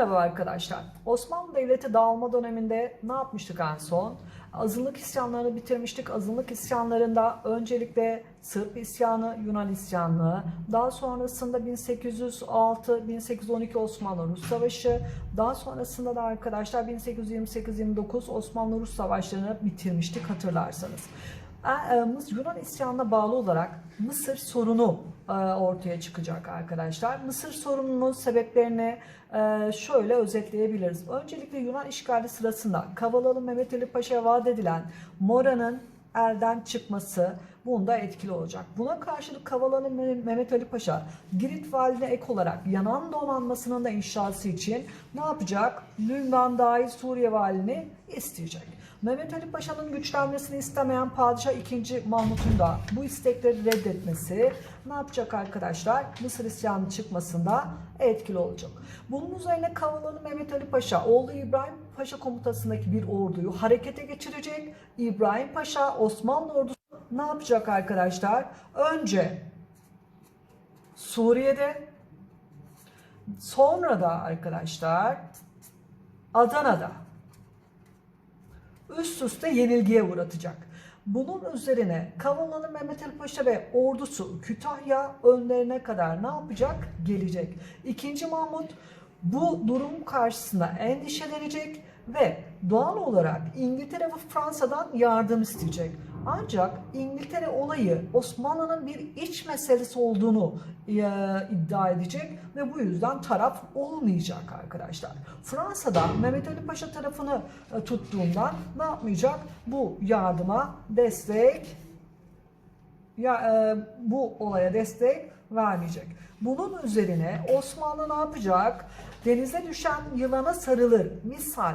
Merhaba arkadaşlar. Osmanlı Devleti dağılma döneminde ne yapmıştık en son? Azınlık isyanlarını bitirmiştik. Azınlık isyanlarında öncelikle Sırp isyanı, Yunan isyanı, daha sonrasında 1806-1812 Osmanlı-Rus Savaşı, daha sonrasında da arkadaşlar 1828-29 Osmanlı-Rus Savaşlarını bitirmiştik hatırlarsanız. E, Yunan isyanına bağlı olarak Mısır sorunu e, ortaya çıkacak arkadaşlar. Mısır sorununun sebeplerini e, şöyle özetleyebiliriz. Öncelikle Yunan işgali sırasında Kavalalı Mehmet Ali Paşa'ya vaat edilen Mora'nın elden çıkması bunda etkili olacak. Buna karşılık Kavalalı Me- Mehmet Ali Paşa Girit valide ek olarak Yanan donanmasının da inşası için ne yapacak? Lübnan dahil Suriye valini isteyecek. Mehmet Ali Paşa'nın güçlenmesini istemeyen Padişah II. Mahmut'un da bu istekleri reddetmesi ne yapacak arkadaşlar? Mısır isyanı çıkmasında etkili olacak. Bunun üzerine Kavalalı Mehmet Ali Paşa oğlu İbrahim Paşa komutasındaki bir orduyu harekete geçirecek. İbrahim Paşa Osmanlı ordusu ne yapacak arkadaşlar? Önce Suriye'de sonra da arkadaşlar Adana'da üst üste yenilgiye uğratacak. Bunun üzerine Kavalalı Mehmet Ali Paşa ve ordusu Kütahya önlerine kadar ne yapacak? Gelecek. İkinci Mahmut bu durum karşısında endişelenecek ve doğal olarak İngiltere ve Fransa'dan yardım isteyecek. Ancak İngiltere olayı Osmanlı'nın bir iç meselesi olduğunu e, iddia edecek ve bu yüzden taraf olmayacak arkadaşlar. Fransa'da Mehmet Ali Paşa tarafını e, tuttuğundan ne yapmayacak? Bu yardıma destek ya e, bu olaya destek vermeyecek. Bunun üzerine Osmanlı ne yapacak? Denize düşen yılana sarılır. Misal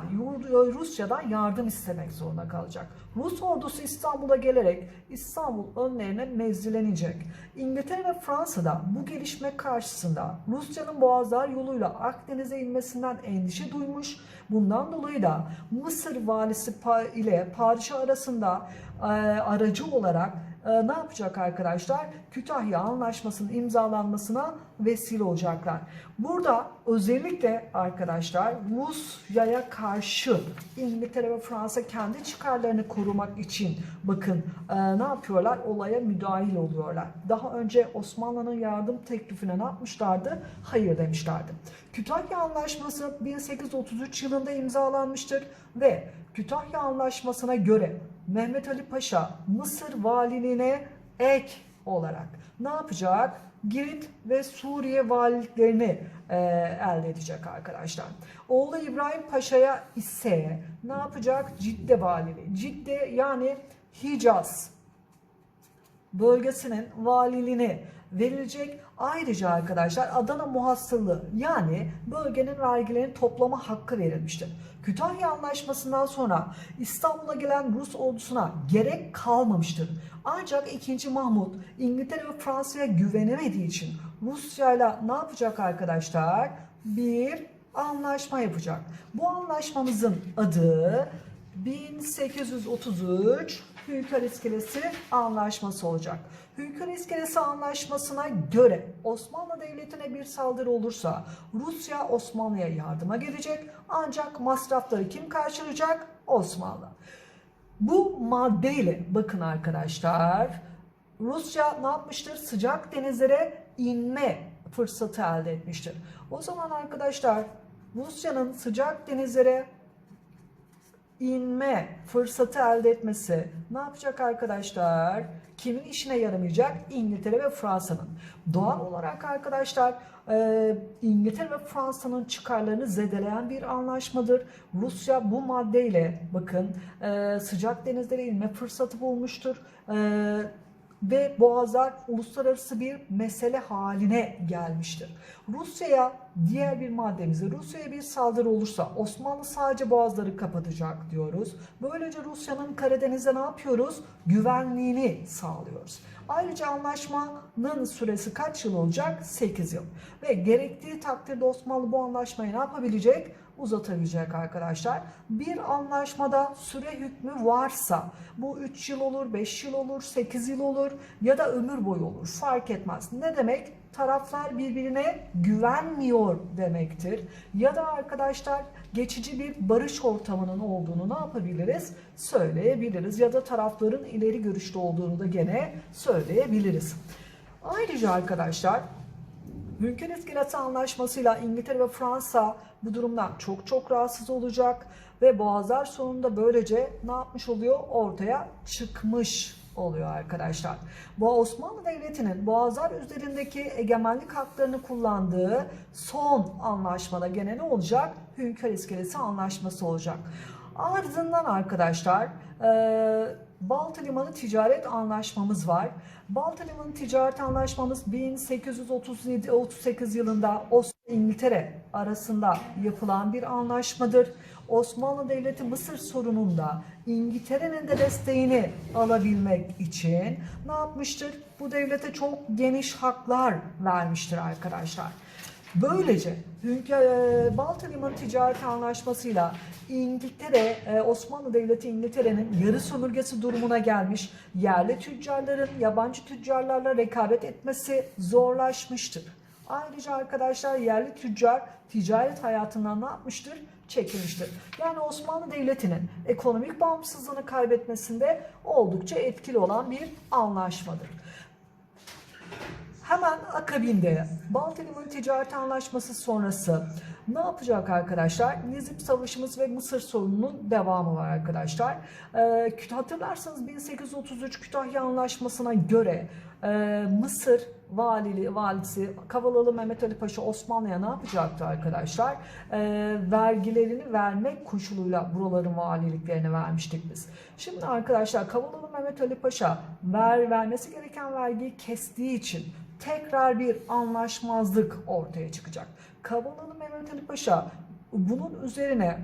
Rusya'dan yardım istemek zorunda kalacak. Rus ordusu İstanbul'a gelerek İstanbul önlerine mevzilenecek. İngiltere ve Fransa'da bu gelişme karşısında Rusya'nın Boğazlar yoluyla Akdeniz'e inmesinden endişe duymuş. Bundan dolayı da Mısır valisi ile padişah arasında aracı olarak e, ne yapacak arkadaşlar? Kütahya Anlaşması'nın imzalanmasına vesile olacaklar. Burada özellikle arkadaşlar Rusya'ya karşı İngiltere ve Fransa kendi çıkarlarını korumak için bakın e, ne yapıyorlar? Olaya müdahil oluyorlar. Daha önce Osmanlı'nın yardım teklifine ne yapmışlardı? Hayır demişlerdi. Kütahya Anlaşması 1833 yılında imzalanmıştır ve Kütahya Anlaşması'na göre Mehmet Ali Paşa Mısır valiliğine ek olarak ne yapacak? Girit ve Suriye valiliklerini e, elde edecek arkadaşlar. Oğlu İbrahim Paşa'ya ise ne yapacak? Cidde valiliği. Cidde yani Hicaz bölgesinin valiliğine verilecek. Ayrıca arkadaşlar Adana muhasırlığı yani bölgenin vergilerini toplama hakkı verilmiştir. Kütahya Anlaşması'ndan sonra İstanbul'a gelen Rus ordusuna gerek kalmamıştır. Ancak 2. Mahmut İngiltere ve Fransa'ya güvenemediği için Rusya'yla ne yapacak arkadaşlar? Bir anlaşma yapacak. Bu anlaşmamızın adı 1833 Hünkar İskelesi Anlaşması olacak. Hünkar İskelesi Anlaşması'na göre Osmanlı Devleti'ne bir saldırı olursa Rusya Osmanlı'ya yardıma gelecek ancak masrafları kim karşılayacak? Osmanlı. Bu maddeyle bakın arkadaşlar Rusya ne yapmıştır? Sıcak denizlere inme fırsatı elde etmiştir. O zaman arkadaşlar Rusya'nın sıcak denizlere inme fırsatı elde etmesi ne yapacak arkadaşlar? Kimin işine yaramayacak? İngiltere ve Fransa'nın. Doğal olarak arkadaşlar e, İngiltere ve Fransa'nın çıkarlarını zedeleyen bir anlaşmadır. Rusya bu maddeyle bakın e, sıcak denizlere inme fırsatı bulmuştur. E, ve Boğazlar uluslararası bir mesele haline gelmiştir. Rusya'ya diğer bir maddemizde Rusya'ya bir saldırı olursa Osmanlı sadece boğazları kapatacak diyoruz. Böylece Rusya'nın Karadeniz'de ne yapıyoruz? Güvenliğini sağlıyoruz. Ayrıca anlaşmanın süresi kaç yıl olacak? 8 yıl. Ve gerektiği takdirde Osmanlı bu anlaşmayı ne yapabilecek? Uzatabilecek arkadaşlar. Bir anlaşmada süre hükmü varsa bu 3 yıl olur, 5 yıl olur, 8 yıl olur ya da ömür boyu olur fark etmez. Ne demek? Taraflar birbirine güvenmiyor demektir. Ya da arkadaşlar geçici bir barış ortamının olduğunu ne yapabiliriz? Söyleyebiliriz. Ya da tarafların ileri görüşlü olduğunu da gene söyleyebiliriz. Ayrıca arkadaşlar Mümkün İskeleti Anlaşması'yla İngiltere ve Fransa bu durumdan çok çok rahatsız olacak ve Boğazlar sonunda böylece ne yapmış oluyor? Ortaya çıkmış oluyor arkadaşlar. Bu Osmanlı Devleti'nin Boğazlar üzerindeki egemenlik haklarını kullandığı son anlaşmada gene ne olacak? Hünkar İskelesi Anlaşması olacak. Ardından arkadaşlar Balta Limanı Ticaret Anlaşmamız var. Balta Limanı Ticaret Anlaşmamız 1837-38 yılında Osmanlı İngiltere arasında yapılan bir anlaşmadır. Osmanlı Devleti Mısır sorununda İngiltere'nin de desteğini alabilmek için ne yapmıştır? Bu devlete çok geniş haklar vermiştir arkadaşlar. Böylece e, Balta Limanı Ticaret Anlaşması'yla İngiltere, e, Osmanlı Devleti İngiltere'nin yarı sömürgesi durumuna gelmiş, yerli tüccarların yabancı tüccarlarla rekabet etmesi zorlaşmıştır. Ayrıca arkadaşlar yerli tüccar ticaret hayatından ne yapmıştır? Çekilmiştir. Yani Osmanlı Devleti'nin ekonomik bağımsızlığını kaybetmesinde oldukça etkili olan bir anlaşmadır. Hemen akabinde Balta Limanı Ticaret Anlaşması sonrası ne yapacak arkadaşlar? Nizip Savaşımız ve Mısır sorununun devamı var arkadaşlar. Ee, hatırlarsanız 1833 Kütahya Anlaşması'na göre e, Mısır valili, valisi Kavalalı Mehmet Ali Paşa Osmanlı'ya ne yapacaktı arkadaşlar? Ee, vergilerini vermek koşuluyla buraların valiliklerini vermiştik biz. Şimdi arkadaşlar Kavalalı Mehmet Ali Paşa ver, vermesi gereken vergiyi kestiği için tekrar bir anlaşmazlık ortaya çıkacak. Kavalalı Mehmet Ali Paşa bunun üzerine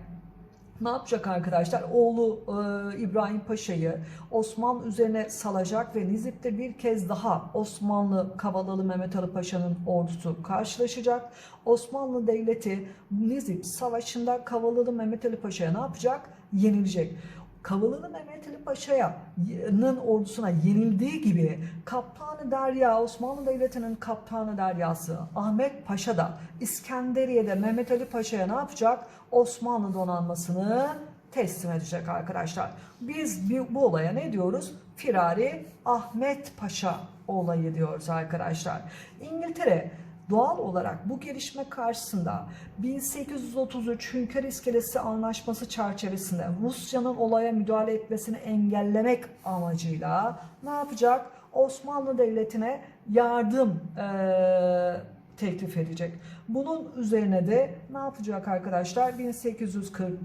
ne yapacak arkadaşlar? Oğlu e, İbrahim Paşa'yı Osmanlı üzerine salacak ve Nizip'te bir kez daha Osmanlı Kavalalı Mehmet Ali Paşa'nın ordusu karşılaşacak. Osmanlı Devleti Nizip Savaşı'nda Kavalalı Mehmet Ali Paşa'ya ne yapacak? Yenilecek. Kavalalı Mehmet Ali Paşa'nın ordusuna yenildiği gibi Kaptanı Derya, Osmanlı Devleti'nin Kaptanı Deryası Ahmet Paşa da İskenderiye'de Mehmet Ali Paşa'ya ne yapacak? Osmanlı donanmasını teslim edecek arkadaşlar. Biz bu olaya ne diyoruz? Firari Ahmet Paşa olayı diyoruz arkadaşlar. İngiltere Doğal olarak bu gelişme karşısında 1833 Hünkar İskelesi Anlaşması çerçevesinde Rusya'nın olaya müdahale etmesini engellemek amacıyla ne yapacak? Osmanlı Devleti'ne yardım eee, teklif edecek. Bunun üzerine de ne yapacak arkadaşlar? 1840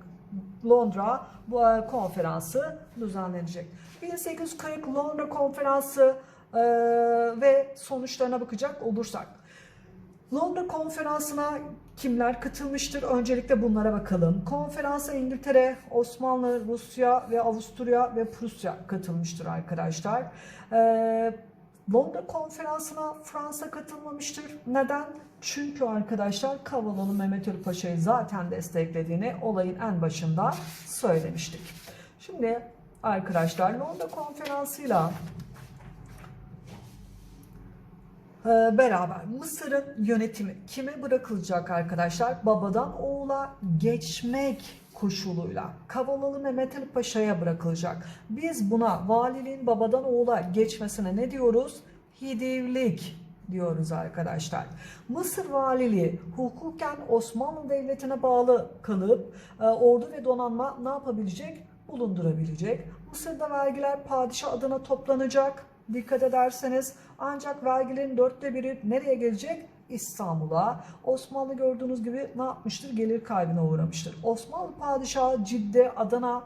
Londra bu e, konferansı düzenlenecek. 1840 Londra konferansı e, ve sonuçlarına bakacak olursak Londra konferansına kimler katılmıştır? Öncelikle bunlara bakalım. Konferansa İngiltere, Osmanlı, Rusya ve Avusturya ve Prusya katılmıştır arkadaşlar. Ee, Londra konferansına Fransa katılmamıştır. Neden? Çünkü arkadaşlar Kavalalı Mehmet Ali Paşa'yı zaten desteklediğini olayın en başında söylemiştik. Şimdi arkadaşlar Londra konferansıyla Ee, beraber Mısır'ın yönetimi kime bırakılacak arkadaşlar? Babadan oğula geçmek koşuluyla Kavalalı Mehmet Ali Paşa'ya bırakılacak. Biz buna valiliğin babadan oğula geçmesine ne diyoruz? Hidivlik diyoruz arkadaşlar. Mısır valiliği hukuken Osmanlı Devleti'ne bağlı kalıp e, ordu ve donanma ne yapabilecek? Bulundurabilecek. Mısır'da vergiler padişah adına toplanacak. Dikkat ederseniz ancak vergilerin dörtte biri nereye gelecek? İstanbul'a. Osmanlı gördüğünüz gibi ne yapmıştır? Gelir kaybına uğramıştır. Osmanlı padişahı Cidde, Adana,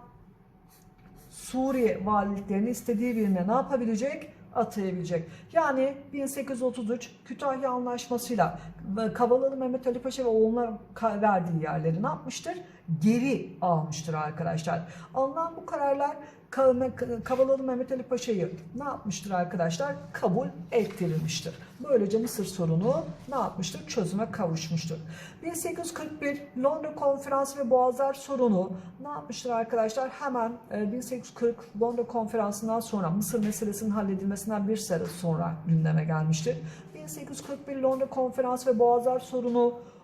Suriye valiliklerini istediği birine ne yapabilecek? Atayabilecek. Yani 1833 Kütahya Anlaşması'yla Kavalalı Mehmet Ali Paşa ve oğluna verdiği yerleri ne yapmıştır? Geri almıştır arkadaşlar. Alınan bu kararlar Ka- Kavalalı Mehmet Ali Paşa'yı ne yapmıştır arkadaşlar? Kabul ettirilmiştir. Böylece Mısır sorunu ne yapmıştır? Çözüme kavuşmuştur. 1841 Londra Konferansı ve Boğazlar sorunu ne yapmıştır arkadaşlar? Hemen e, 1840 Londra Konferansı'ndan sonra Mısır meselesinin halledilmesinden bir sene sonra gündeme gelmiştir. 1841 Londra Konferansı ve Boğazlar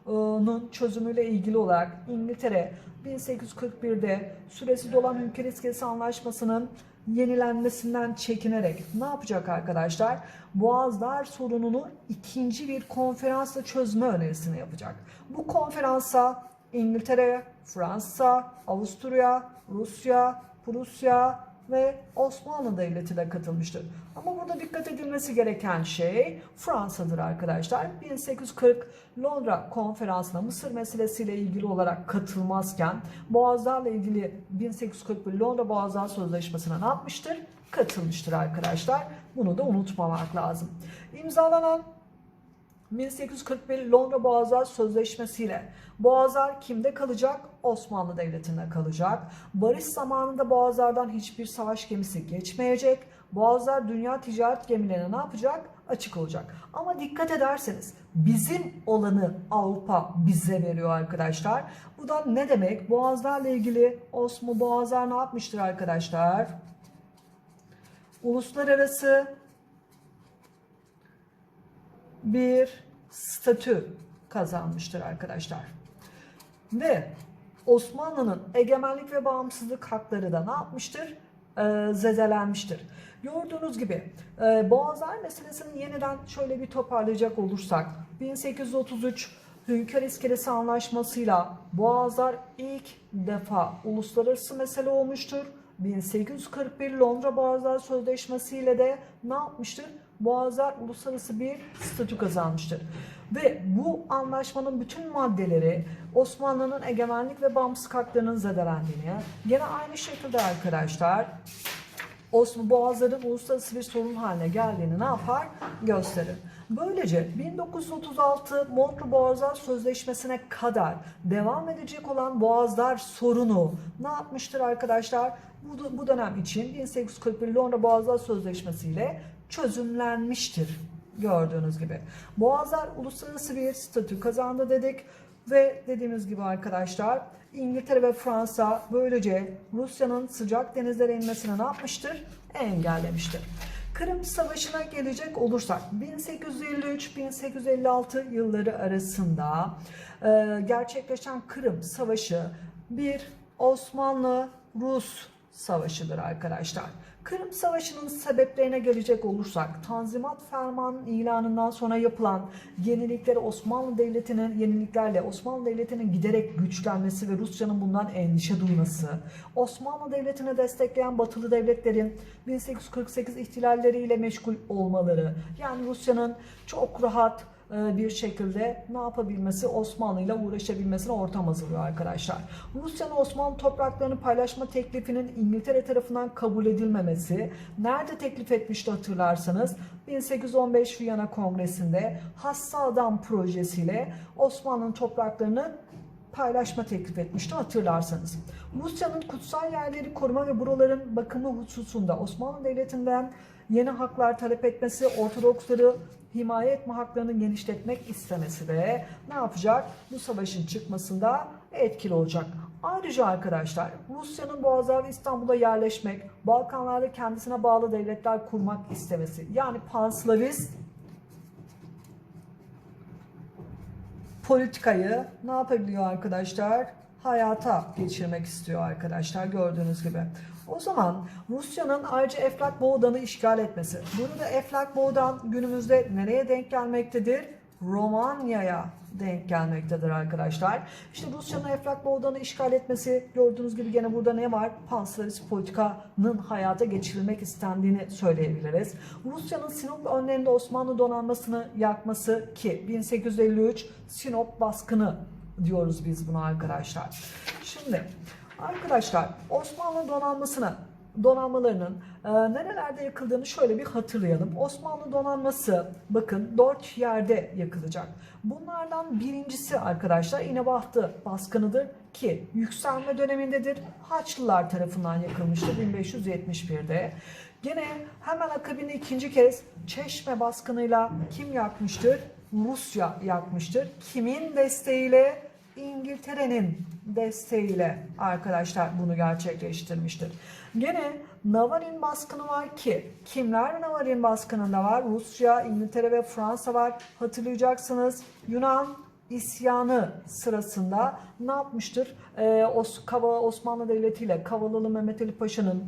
sorununun çözümüyle ilgili olarak İngiltere 1841'de süresi dolan ülke iskelesi anlaşmasının yenilenmesinden çekinerek ne yapacak arkadaşlar? Boğazlar sorununu ikinci bir konferansla çözme önerisini yapacak. Bu konferansa İngiltere, Fransa, Avusturya, Rusya, Prusya ve Osmanlı Devleti de katılmıştır. Ama burada dikkat edilmesi gereken şey Fransa'dır arkadaşlar. 1840 Londra Konferansı'na Mısır meselesiyle ilgili olarak katılmazken Boğazlarla ilgili 1841 Londra Boğazlar Sözleşmesi'ne ne yapmıştır? Katılmıştır arkadaşlar. Bunu da unutmamak lazım. İmzalanan 1841 Londra Boğazlar Sözleşmesi ile Boğazlar kimde kalacak? Osmanlı Devleti'nde kalacak. Barış zamanında Boğazlardan hiçbir savaş gemisi geçmeyecek. Boğazlar dünya ticaret gemilerine ne yapacak? Açık olacak. Ama dikkat ederseniz bizim olanı Avrupa bize veriyor arkadaşlar. Bu da ne demek? Boğazlarla ilgili Osmanlı Boğazlar ne yapmıştır arkadaşlar? Uluslararası bir statü kazanmıştır arkadaşlar. Ve Osmanlı'nın egemenlik ve bağımsızlık hakları da ne yapmıştır? Ee, zedelenmiştir. Gördüğünüz gibi e, Boğazlar meselesini yeniden şöyle bir toparlayacak olursak 1833 Hünkar İskelesi Anlaşması'yla Boğazlar ilk defa uluslararası mesele olmuştur. 1841 Londra Boğazlar Sözleşmesi ile de ne yapmıştır? Boğazlar uluslararası bir statü kazanmıştır. Ve bu anlaşmanın bütün maddeleri Osmanlı'nın egemenlik ve bağımsızlık haklarının zedelendiğini, gene aynı şekilde arkadaşlar Osmanlı Boğazların uluslararası bir sorun haline geldiğini ne yapar? Gösterir. Böylece 1936 Montreux Boğazlar Sözleşmesi'ne kadar devam edecek olan Boğazlar sorunu ne yapmıştır arkadaşlar? Bu, bu dönem için 1841 Londra Boğazlar Sözleşmesi ile çözümlenmiştir. Gördüğünüz gibi. Boğazlar uluslararası bir statü kazandı dedik. Ve dediğimiz gibi arkadaşlar İngiltere ve Fransa böylece Rusya'nın sıcak denizlere inmesini ne yapmıştır? Engellemiştir. Kırım Savaşı'na gelecek olursak 1853-1856 yılları arasında e, gerçekleşen Kırım Savaşı bir Osmanlı-Rus savaşıdır arkadaşlar. Kırım Savaşı'nın sebeplerine gelecek olursak Tanzimat Fermanı ilanından sonra yapılan yenilikleri Osmanlı Devleti'nin yeniliklerle Osmanlı Devleti'nin giderek güçlenmesi ve Rusya'nın bundan endişe duyması, Osmanlı Devleti'ni destekleyen batılı devletlerin 1848 ihtilalleriyle meşgul olmaları, yani Rusya'nın çok rahat bir şekilde ne yapabilmesi Osmanlı ile uğraşabilmesine ortam hazırlıyor arkadaşlar. Rusya'nın Osmanlı topraklarını paylaşma teklifinin İngiltere tarafından kabul edilmemesi nerede teklif etmişti hatırlarsanız 1815 Viyana Kongresi'nde Hassa Adam projesiyle Osmanlı'nın topraklarını paylaşma teklif etmişti hatırlarsanız. Rusya'nın kutsal yerleri koruma ve buraların bakımı hususunda Osmanlı Devleti'nden yeni haklar talep etmesi, Ortodoksları himaye etme haklarını genişletmek istemesi de ne yapacak? Bu savaşın çıkmasında etkili olacak. Ayrıca arkadaşlar Rusya'nın Boğazlar ve İstanbul'a yerleşmek, Balkanlarda kendisine bağlı devletler kurmak istemesi yani panslavist politikayı ne yapabiliyor arkadaşlar? Hayata geçirmek istiyor arkadaşlar gördüğünüz gibi. O zaman Rusya'nın ayrıca Eflak Boğdan'ı işgal etmesi. Burada Eflak Boğdan günümüzde nereye denk gelmektedir? Romanya'ya denk gelmektedir arkadaşlar. İşte Rusya'nın Eflak Boğdan'ı işgal etmesi gördüğünüz gibi gene burada ne var? Panslavist politikanın hayata geçirilmek istendiğini söyleyebiliriz. Rusya'nın Sinop önlerinde Osmanlı donanmasını yakması ki 1853 Sinop baskını diyoruz biz buna arkadaşlar. Şimdi arkadaşlar Osmanlı donanmasını donanmalarının e, nerelerde yakıldığını şöyle bir hatırlayalım. Osmanlı donanması bakın dört yerde yakılacak. Bunlardan birincisi arkadaşlar İnebahtı baskınıdır ki yükselme dönemindedir. Haçlılar tarafından yakılmıştır 1571'de. Gene hemen akabinde ikinci kez Çeşme baskınıyla kim yakmıştır? Rusya yakmıştır. Kimin desteğiyle? İngiltere'nin desteğiyle arkadaşlar bunu gerçekleştirmiştir. Gene Navarin baskını var ki kimler Navarin baskınında var? Rusya, İngiltere ve Fransa var. Hatırlayacaksınız Yunan isyanı sırasında ne yapmıştır? Ee, Os Kava Osmanlı Devleti ile Kavalalı Mehmet Ali Paşa'nın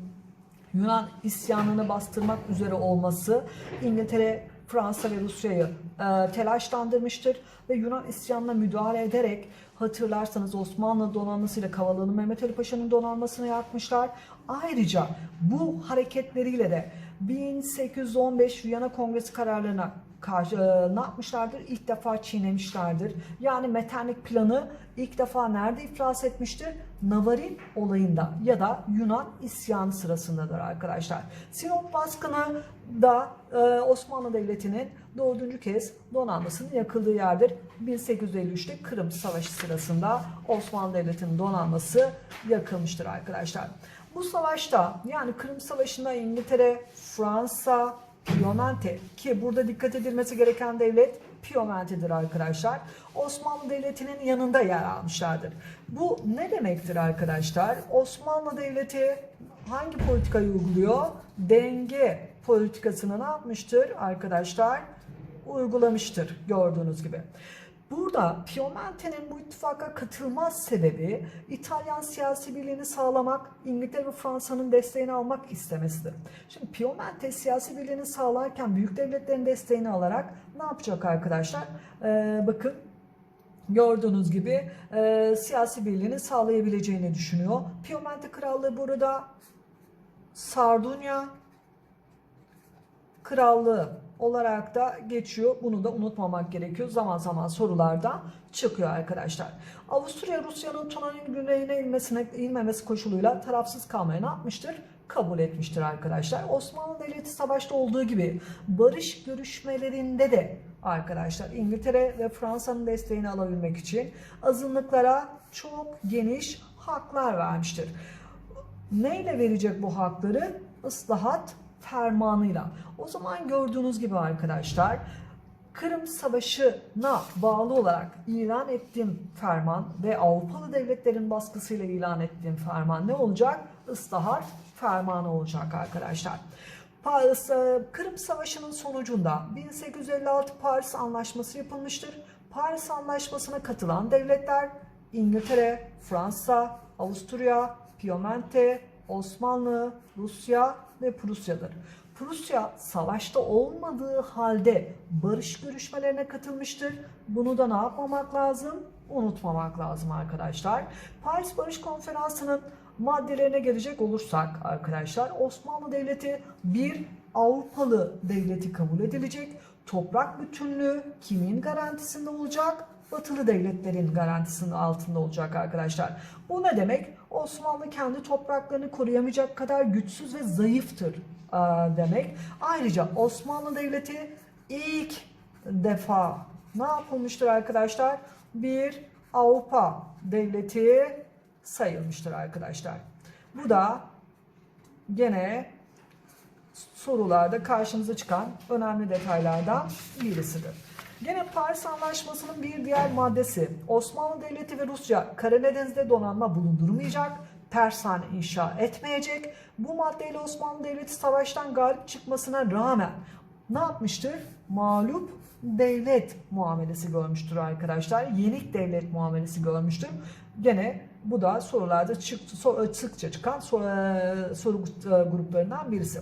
Yunan isyanını bastırmak üzere olması İngiltere, Fransa ve Rusya'yı e, telaşlandırmıştır ve Yunan isyanına müdahale ederek hatırlarsanız Osmanlı donanmasıyla Kavalalı Mehmet Ali Paşa'nın donanmasını yakmışlar. Ayrıca bu hareketleriyle de 1815 Viyana Kongresi kararlarına karşı e, ne yapmışlardır? İlk defa çiğnemişlerdir. Yani Metternich planı ilk defa nerede iflas etmiştir? Navarin olayında ya da Yunan isyanı sırasındadır arkadaşlar. Sinop baskını da e, Osmanlı Devleti'nin dördüncü kez donanmasının yakıldığı yerdir. 1853'te Kırım Savaşı sırasında Osmanlı Devleti'nin donanması yakılmıştır arkadaşlar. Bu savaşta yani Kırım Savaşı'nda İngiltere, Fransa, Piemonte ki burada dikkat edilmesi gereken devlet Piemonte'dir arkadaşlar. Osmanlı Devleti'nin yanında yer almışlardır. Bu ne demektir arkadaşlar? Osmanlı Devleti hangi politikayı uyguluyor? Denge politikasını ne yapmıştır arkadaşlar? Uygulamıştır gördüğünüz gibi. Burada Piemonte'nin bu ittifaka katılmaz sebebi İtalyan siyasi birliğini sağlamak, İngiltere ve Fransa'nın desteğini almak istemesidir. Şimdi Piemonte siyasi birliğini sağlarken büyük devletlerin desteğini alarak ne yapacak arkadaşlar? Ee, bakın gördüğünüz gibi e, siyasi birliğini sağlayabileceğini düşünüyor. Piemonte Krallığı burada Sardunya Krallığı olarak da geçiyor. Bunu da unutmamak gerekiyor. Zaman zaman sorularda çıkıyor arkadaşlar. Avusturya Rusya'nın Tuna'nın güneyine inmesine, inmemesi koşuluyla tarafsız kalmaya ne yapmıştır? Kabul etmiştir arkadaşlar. Osmanlı Devleti savaşta olduğu gibi barış görüşmelerinde de arkadaşlar İngiltere ve Fransa'nın desteğini alabilmek için azınlıklara çok geniş haklar vermiştir. Neyle verecek bu hakları? Islahat fermanıyla. O zaman gördüğünüz gibi arkadaşlar Kırım Savaşı'na bağlı olarak ilan ettiğim ferman ve Avrupalı devletlerin baskısıyla ilan ettiğim ferman ne olacak? Islahat fermanı olacak arkadaşlar. Paris, Kırım Savaşı'nın sonucunda 1856 Paris Anlaşması yapılmıştır. Paris Anlaşması'na katılan devletler İngiltere, Fransa, Avusturya, Piemonte, Osmanlı, Rusya ve Prusya'dır. Prusya savaşta olmadığı halde barış görüşmelerine katılmıştır. Bunu da ne yapmamak lazım? Unutmamak lazım arkadaşlar. Paris Barış Konferansı'nın maddelerine gelecek olursak arkadaşlar Osmanlı Devleti bir Avrupalı devleti kabul edilecek. Toprak bütünlüğü kimin garantisinde olacak? Batılı devletlerin garantisinin altında olacak arkadaşlar. Bu ne demek? Osmanlı kendi topraklarını koruyamayacak kadar güçsüz ve zayıftır demek. Ayrıca Osmanlı Devleti ilk defa ne yapılmıştır arkadaşlar? Bir Avrupa devleti sayılmıştır arkadaşlar. Bu da gene sorularda karşımıza çıkan önemli detaylardan birisidir. Gene Paris Anlaşması'nın bir diğer maddesi Osmanlı Devleti ve Rusya Karadeniz'de donanma bulundurmayacak, tersane inşa etmeyecek. Bu maddeyle Osmanlı Devleti savaştan galip çıkmasına rağmen ne yapmıştır? Mağlup devlet muamelesi görmüştür arkadaşlar. Yenik devlet muamelesi görmüştür. Gene bu da sorularda çıktı, sıkça çıkan soru, e, soru gruplarından birisi.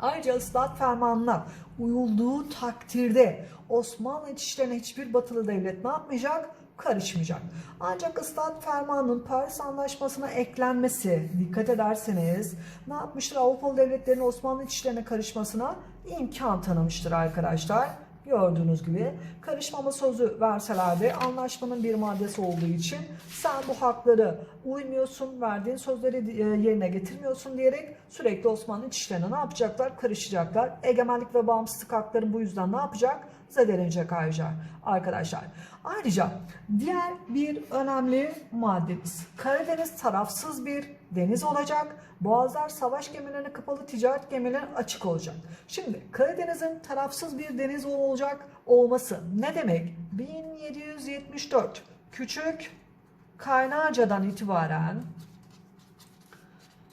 Ayrıca ıslahat fermanına uyulduğu takdirde Osmanlı iç işlerine hiçbir batılı devlet ne yapmayacak? Karışmayacak. Ancak ıslahat fermanının Paris Anlaşması'na eklenmesi dikkat ederseniz ne yapmıştır? Avrupalı devletlerin Osmanlı iç işlerine karışmasına imkan tanımıştır arkadaşlar. Gördüğünüz gibi karışmama sözü verseler de anlaşmanın bir maddesi olduğu için sen bu hakları uymuyorsun, verdiğin sözleri e, yerine getirmiyorsun diyerek sürekli Osmanlı iç ne yapacaklar? Karışacaklar. Egemenlik ve bağımsızlık hakları bu yüzden ne yapacak? Zedelenecek ayrıca arkadaşlar. Ayrıca diğer bir önemli maddemiz. Karadeniz tarafsız bir deniz olacak. Boğazlar savaş gemilerine kapalı, ticaret gemilerine açık olacak. Şimdi Karadeniz'in tarafsız bir deniz olacak olması ne demek? 1774 Küçük Kaynarca'dan itibaren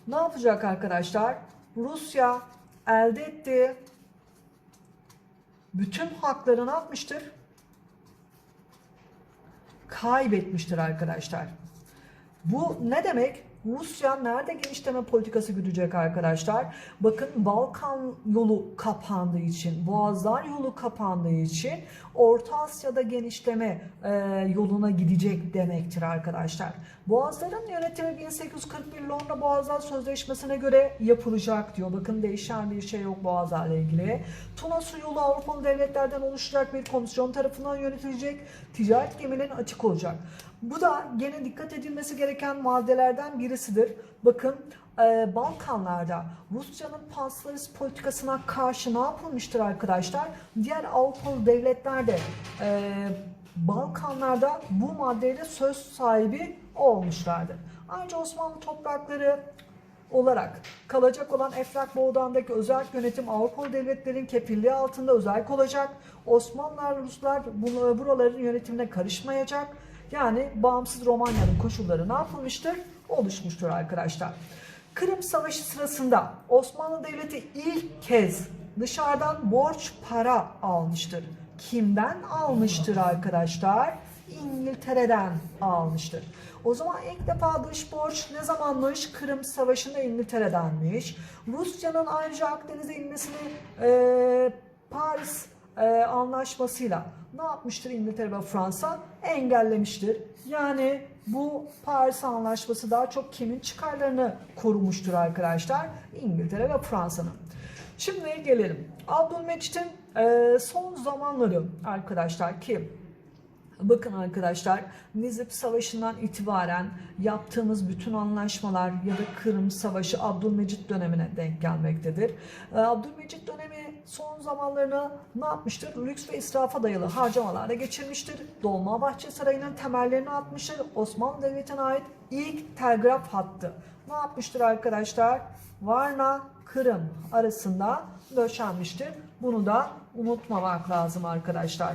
ne yapacak arkadaşlar? Rusya elde ettiği bütün hakları ne yapmıştır? Kaybetmiştir arkadaşlar. Bu ne demek? Rusya nerede genişleme politikası güdecek arkadaşlar? Bakın Balkan yolu kapandığı için, Boğazlar yolu kapandığı için Orta Asya'da genişleme e, yoluna gidecek demektir arkadaşlar. Boğazların yönetimi 1841 Londra Boğazlar Sözleşmesi'ne göre yapılacak diyor. Bakın değişen bir şey yok Boğazlar'la ilgili. Tuna su yolu Avrupalı devletlerden oluşacak bir komisyon tarafından yönetilecek. Ticaret gemilerinin açık olacak. Bu da gene dikkat edilmesi gereken maddelerden birisidir. Bakın e, Balkanlarda Rusya'nın panslorist politikasına karşı ne yapılmıştır arkadaşlar? Diğer Avrupalı devletler de e, Balkanlarda bu maddeyle söz sahibi olmuşlardır. Ayrıca Osmanlı toprakları olarak kalacak olan Eflak Boğdan'daki özel yönetim Avrupalı devletlerin kefilliği altında özel olacak. Osmanlılar, Ruslar buraların yönetimine karışmayacak. Yani bağımsız Romanya'nın koşulları ne yapılmıştır? Oluşmuştur arkadaşlar. Kırım Savaşı sırasında Osmanlı Devleti ilk kez dışarıdan borç para almıştır. Kimden almıştır arkadaşlar? İngiltere'den almıştır. O zaman ilk defa dış borç ne zamanmış? Kırım Savaşı'nda İngiltere'denmiş. Rusya'nın ayrıca Akdeniz'e inmesini e, Paris e, anlaşmasıyla ne yapmıştır İngiltere ve Fransa? Engellemiştir. Yani bu Paris Anlaşması daha çok kimin çıkarlarını korumuştur arkadaşlar? İngiltere ve Fransa'nın. Şimdi gelelim. Abdülmecit'in e, son zamanları arkadaşlar ki Bakın arkadaşlar Nizip Savaşı'ndan itibaren yaptığımız bütün anlaşmalar ya da Kırım Savaşı Abdülmecit dönemine denk gelmektedir. Ee, Abdülmecit dönemi son zamanlarını ne yapmıştır? Lüks ve israfa dayalı harcamalarla geçirmiştir. Dolmabahçe Sarayı'nın temellerini atmıştır. Osmanlı Devleti'ne ait ilk telgraf hattı. Ne yapmıştır arkadaşlar? Varna Kırım arasında döşenmiştir. Bunu da unutmamak lazım arkadaşlar.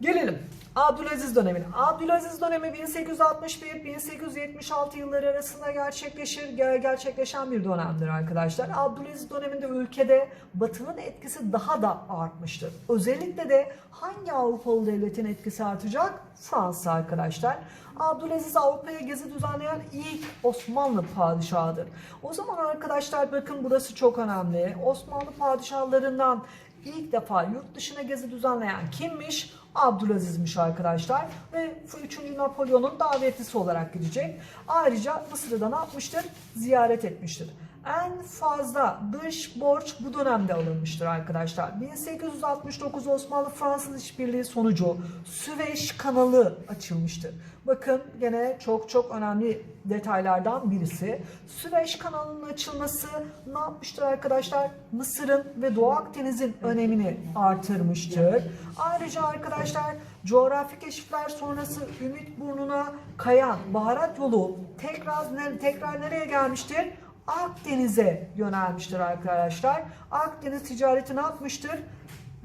Gelelim Abdülaziz dönemine. Abdülaziz dönemi 1861-1876 yılları arasında gerçekleşir, ger- gerçekleşen bir dönemdir arkadaşlar. Abdülaziz döneminde ülkede Batı'nın etkisi daha da artmıştır. Özellikle de hangi Avrupalı devletin etkisi artacak? Fransa arkadaşlar. Abdülaziz Avrupa'ya gezi düzenleyen ilk Osmanlı padişahıdır. O zaman arkadaşlar bakın burası çok önemli. Osmanlı padişahlarından ilk defa yurt dışına gezi düzenleyen kimmiş? Abdülaziz'miş arkadaşlar ve 3. Napolyon'un davetlisi olarak gidecek. Ayrıca Mısır'ı da ne yapmıştır? Ziyaret etmiştir. En fazla dış borç bu dönemde alınmıştır arkadaşlar. 1869 Osmanlı-Fransız işbirliği sonucu Süveyş kanalı açılmıştır. Bakın gene çok çok önemli detaylardan birisi. Süveyş kanalının açılması ne yapmıştır arkadaşlar? Mısır'ın ve Doğu Akdeniz'in önemini artırmıştır. Ayrıca arkadaşlar coğrafi keşifler sonrası Ümit Burnu'na kayan baharat yolu tekrar, tekrar nereye gelmiştir? Akdeniz'e yönelmiştir arkadaşlar. Akdeniz ticareti ne yapmıştır?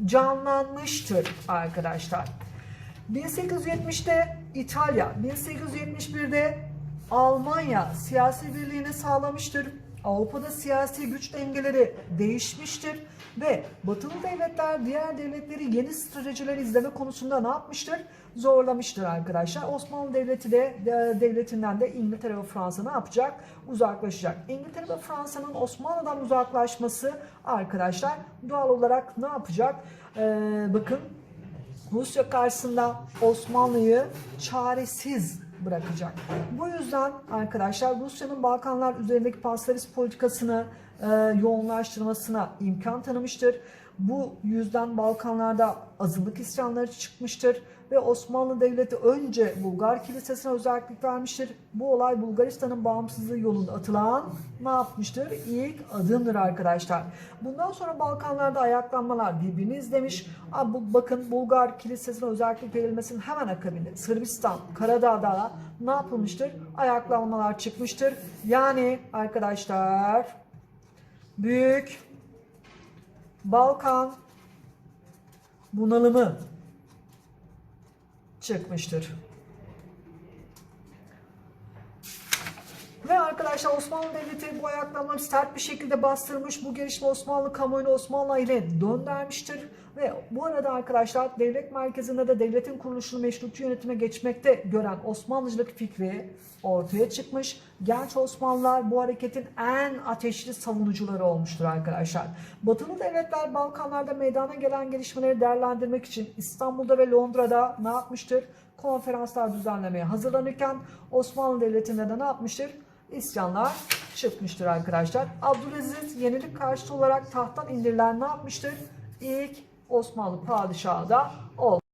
Canlanmıştır arkadaşlar. 1870'te İtalya, 1871'de Almanya siyasi birliğini sağlamıştır. Avrupa'da siyasi güç dengeleri değişmiştir ve batılı devletler diğer devletleri yeni stratejiler izleme konusunda ne yapmıştır? Zorlamıştır arkadaşlar. Osmanlı Devleti de de- devletinden de İngiltere ve Fransa ne yapacak? Uzaklaşacak. İngiltere ve Fransa'nın Osmanlı'dan uzaklaşması arkadaşlar doğal olarak ne yapacak? Ee, bakın Rusya karşısında Osmanlı'yı çaresiz bırakacak. Bu yüzden arkadaşlar Rusya'nın Balkanlar üzerindeki paslarist politikasını e, yoğunlaştırmasına imkan tanımıştır. Bu yüzden Balkanlarda azınlık isyanları çıkmıştır ve Osmanlı Devleti önce Bulgar Kilisesi'ne özellik vermiştir. Bu olay Bulgaristan'ın bağımsızlığı yolunda atılan ne yapmıştır? İlk adımdır arkadaşlar. Bundan sonra Balkanlarda ayaklanmalar birbirini izlemiş. Aa, bu, bakın Bulgar Kilisesi'ne özellik verilmesinin hemen akabinde Sırbistan, Karadağ'da ne yapılmıştır? Ayaklanmalar çıkmıştır. Yani arkadaşlar büyük Balkan bunalımı çıkmıştır. Ve arkadaşlar Osmanlı Devleti bu ayaklanmaları sert bir şekilde bastırmış. Bu gelişme Osmanlı kamuoyunu Osmanlı ile döndürmüştür. Ve bu arada arkadaşlar devlet merkezinde de devletin kuruluşunu meşrutu yönetime geçmekte gören Osmanlıcılık fikri ortaya çıkmış. Genç Osmanlılar bu hareketin en ateşli savunucuları olmuştur arkadaşlar. Batılı devletler Balkanlarda meydana gelen gelişmeleri değerlendirmek için İstanbul'da ve Londra'da ne yapmıştır? Konferanslar düzenlemeye hazırlanırken Osmanlı Devleti'nde de ne yapmıştır? İsyanlar çıkmıştır arkadaşlar. Abdülaziz yenilik karşıtı olarak tahttan indirilen ne yapmıştır? İlk Osmanlı padişahı da oldu.